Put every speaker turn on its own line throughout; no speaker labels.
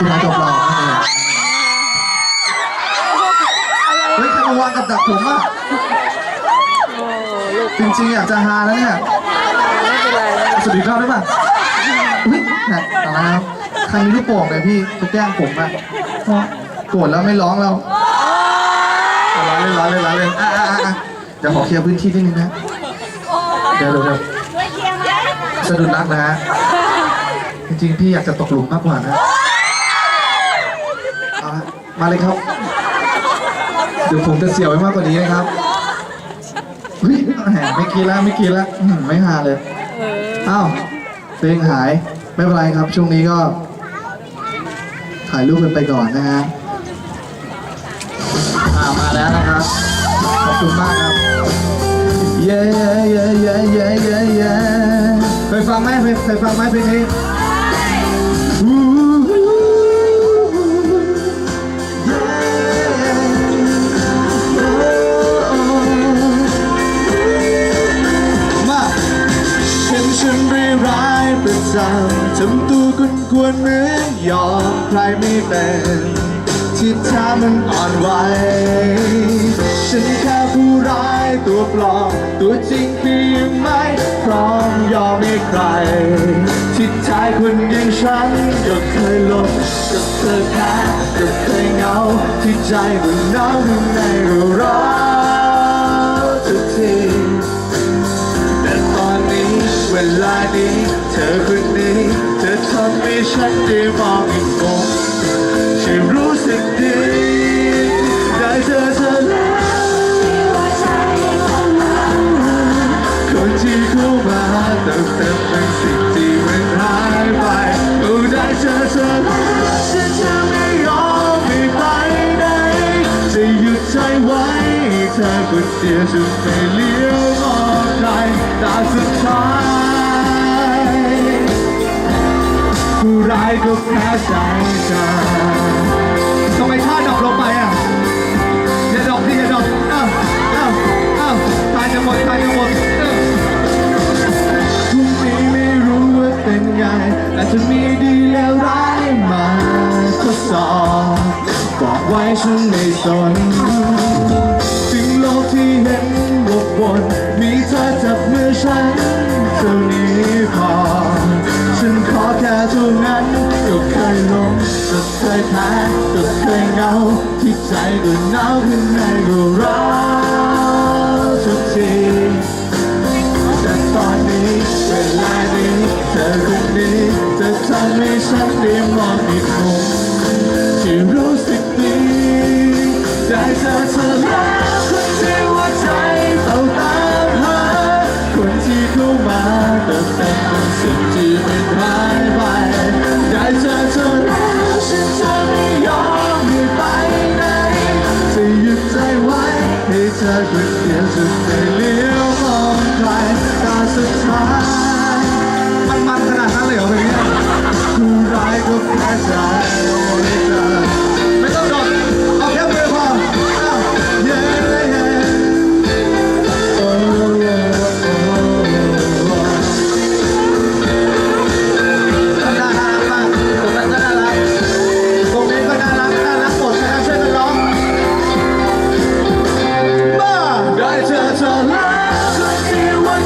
คุณนายจบหล่อมากเลยเฮ้ยใครมาวางกับดักผมอะจริงๆอยากจะฮาแล้วเนี่ยสวัสดีครับได้ป่ะอุ้ยเนี่ยเอาละครับใครมีลูกโป่งเนี่ยพี่จะแกล้งผมอะโกรธแล้วไม่ร้องแล้วร้องเลยร้องเลยร้องเลยอะอะอะอะเดี๋ยวขอเคลียร์พื้นที่นิดนึงนะ เดี๋ยวเดี๋ยวเดี๋ยวสะดุดรักนะฮะ จริงๆ พี่อยากจะตกหลุมมากกว่านะเอาละ มาเลยครับ เดี๋ยวผมจะเสียวไว้มากกว่านี้นะครับเฮ้ยแหมไม่กินแล้วไม่กินแล้วอื้อหือไม่หาเลยอ้าวเพลงหายไม่เป็นไรครับ ช่วงนี้ก็ ถ่ายรูปกันไปก่อนนะฮะอ่ามาแล้วนะครับขอบคุณมากครับเย้เย้เย้เย้เย้เย้เย้เคยฟังไหมเคยเคยฟังไหมเพลงนี้ ตัวกุนกวนๆเหมือยอมใครไม่เป็นที่แท้มันอ่อนไหวฉันแค่ผู้ร้ายตัวปลอมตัวจริงคือยังไม่พร้อมยอมให้ใคร ที่ชายคนอย่างฉันก็เคยหลบก็เคยแพ้ก็เคยเหงา ที่ใจมันหนาวข้างในก็ร้าวทุกทีแต่ตอนนี้เวลานี้เธอคนนี้เธอำให้ฉันได้มองอีกมุมฉันรู้สึกดี ได้เจอเธอแล้วคนที่เข้ามาเติมเต็มเป็นสิ่งที่มันหายไปโอ้ได้เจอเธอแล้วฉันจะไม่ยอมไม่ไปไหนจะหยุดใจไว้เธอคนเดียวจะไม่เลี้ยวมองใครตาสุดท้าย ผู้ร้ายก็ ก็หนาวข้างในก็ร้าว เธอคนเดียวจะไม่เลี้ยวมองไกลตาสุดท้ายมันมันขนาดนั้นเลยเหรอเพลงนี้ผู้ร้ายก็แพ้ใจ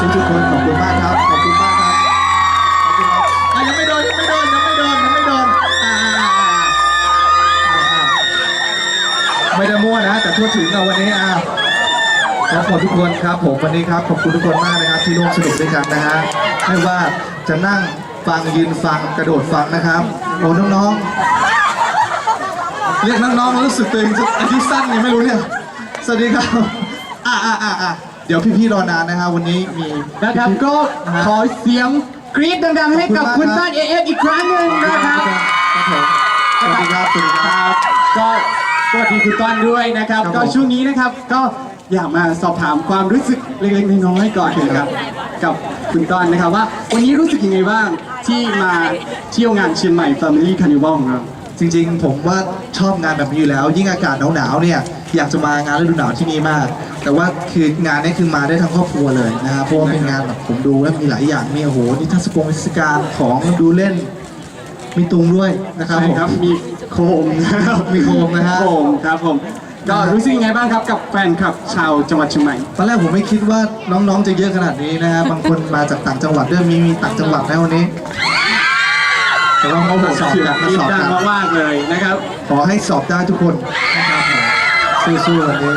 ชิทุกคนขอบคุณมากครับ ขอบคุณมากครับขอบคุณครับยังไม่โดนยังไม่โดนยังไม่โดนยังไม่โดนไม่ได้มั่วนะ แต่ทั่วถึงเอาวันนี้อะขอบคุณทุกคนครับผมวันนี้ครับขอบคุณทุกคนมากนะครับที่ร่วมสนุกด้วยกันนะฮะไม่ว่าจะนั่งฟังยืนฟังกระโดดฟังนะครับโอ้น้องๆเรียกน้องๆรู้สึกตัวเองอายุสั้นเนี่ยไม่รู้เนี่ยสวัสดีครับอ่าอ่าอ่า ดี๋ยวพี่ๆรอนานนะครับวันนี้มี
นะครับก็ขอเสียงกรี๊ดดังๆ ให้กับ
ขอบคุ
คุณ
ณมาก
ต้านเอฟอีกครั้งหนึ่งนะครับ
ครับผมสวัสดีครับสวัสดีค
ครับ รับ ก็สวัสดีคุณต้อนด้วยนะครับ
ครับผม
ก็ช่วงนี้นะครับก็อยากมาสอบถามความรู้สึกเล็กๆน้อยๆก่อนนะครับกับคุณต้อนนะครับว่าวันนี้รู้สึกยังไงบ้างที่มาเที่ยวงานเชียงใหม่ Family Carnival ของเรา
จริงๆ ผมว่าชอบงานแบบนี้อยู่แล้ว ยิ่งอากาศหนาวๆเนี่ยอยากจะมางานฤดูหนาวที่นี่มาก แต่ว่าคืองานนี้คือมาได้ทั้งครอบครัวเลยนะครับเพราะว่าเป็นงานแบบผมดูแล้วมีหลายอย่างมีโอ้โหนิทรรศกงนิทรรศการของดูเล่น มีตุงด้วยนะครับ
ใช่
ผม
ครับมีโคมนะครับ
มีโคมนะฮะ
โคมครับผมก็รู้สึกยังไงบ้างครับกับแฟนคลับชาวจังหวัดเชียงใหม่
ตอนแรกผมไม่คิดว่าน้องๆจะเยอะขนาดนี้นะฮะบางคนมาจากต่างจังหวัดด้วยมีมีต่างจังหวัดนะวันนี้ แต่ว่าเขาสอบกัน
กรี๊ด
สอบ
ดั
กั
ง
น
มากๆเลยนะครับ
ขอให้สอบได้ทุกคนนะครับผมสู้ๆวันนี้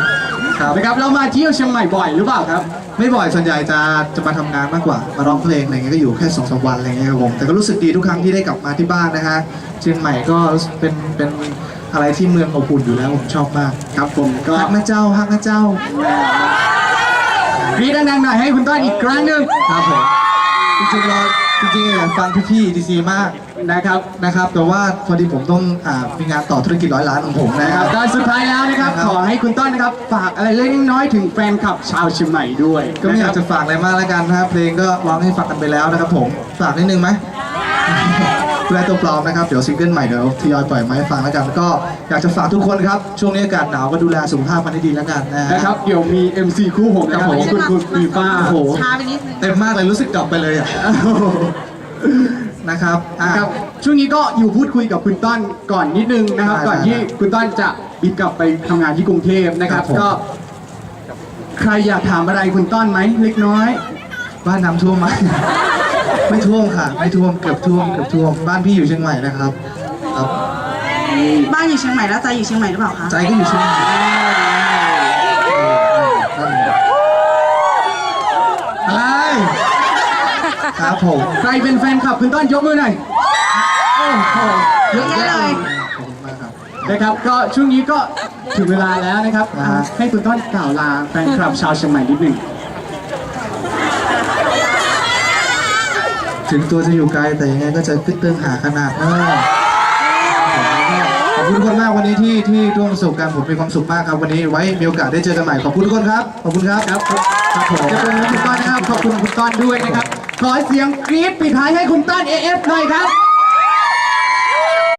ครับ
นะครับเรามาเที่ยวเชียงใหม่บ่อยหรือเปล่าครับ
ไม่บ่อยส่วนใหญ่จะจะมาทำงานมากกว่า มาร้องเพลงอะไรเงี้ยก็อยู่แค่สองสามวันอะไรเงี้ยครับผมแต่ก็รู้สึกดีทุกครั้งที่ได้กลับมาที่บ้านนะฮะเชียงใหม่ก็เป็นเป็นอะไรที่เมืองอบอุ่นอยู่แล้วผมชอบมาก
ครับผมก็
ฮักนะเจ้าฮักนะเจ้าก
รี๊ดดังๆหน่อยให้คุณต้อนอีกครั้งหนึ่ง
ครับผมจริงๆเรา จริงๆอยากฟังพี่ๆดีซีมาก
นะครับ
นะครับ แต่ว่าพอดีผมต้องอ่ามีงานต่อธุรกิจร้อยล้านของผมนะ
นะ
ค
ค
รั
รั
บบ
ก็สุดท้ายแล้วนะครับ
ครับ
ขอให้คุณต้อนนะครับ ฝากอะไรเล็กน้อยถึงแฟนคลับชาวเชียงใหม่ด้วย
ก็ไม่อยาก
นค
จะ
รับ
ฝากอะไรมากแล้วกันนะครับเพลงก็ร้องให้ฟังกันไปแล้วนะครับผมฝากนิดนึงไหม ดูแลตัวปลอมนะครับ เดี๋ยวซิงเกิลใหม่เดี๋ยวทยอยปล่อยมาให้ฟังแล้วกันก็อยากจะฝากทุกคนครับ ช่วงนี้อากาศหนาวก็ดูแลสุขภาพกันให้ดีแล้วกันนะฮะ
นะครับเดี๋ยวมี MC คู่ผมนะครับ
ครับผม
วันนี้คุณคุณปีฟ้า
โอ้โห
ช้าไปนิดนึง
เต็มมากเลยรู้สึกกลับไปเลยอะ นะครับอะ
นะครับช่วงนี้ก็อยู่พูดคุยกับคุณต้อนก่อนนิดนึงนะครับ
ได้
ก่อน
ได้
ที่คุณต้อนจะบินกลับไปทำงานที่กรุงเทพนะครับ
ครับผม
ก็ใครอยากถามอะไรคุณต้อนไหมเล็กน้อย
บ้านน้ำท่วมไหม ไม่ท่วมค่ะ ไม่ท่วมเกือบท่วมเกือบท่วมบ้านพี่อยู่เชียงใหม่นะครับ ครับ
บ้านอยู่เชียงใหม่แล้วใจอยู่เชียงใหม่หรือเปล่าคะ
ใจก็อยู่เชียงใหม่อะไรครับผม
ใครเป็นแฟนคลับคุณต้อนยกมือหน่อยโอ้โห
เยอะแยะเลย
ขอบคุณมากครับ
นะครับ ก็ช่วงนี้ก็ถึงเวลาแล้วนะครับ
อ่า
อ่าให้คุณต้อนกล่าวลาแฟนคลับชาวเชียงใหม่นิดหนึ่ง
ถึงตัวจะอยู่ไกลแต่ยังไงก็จะตึ้งเติงหาขนาดเนอะขอบคุณทุกคนมากวันนี้ที่ที่ร่วมประสบการณ์ผมมีความสุขมากครับวันนี้ไว้มีโอกาสได้เจอกันใหม่ขอบคุณทุกคนครับขอบคุณครับ
ครับ
ครับผม
จะเป็นคุณต้อนนะครับขอบคุณคุณต้อนด้วยนะครับขอเสียงกรี๊ดปิดท้ายให้คุณต้อน AF หน่อยครับ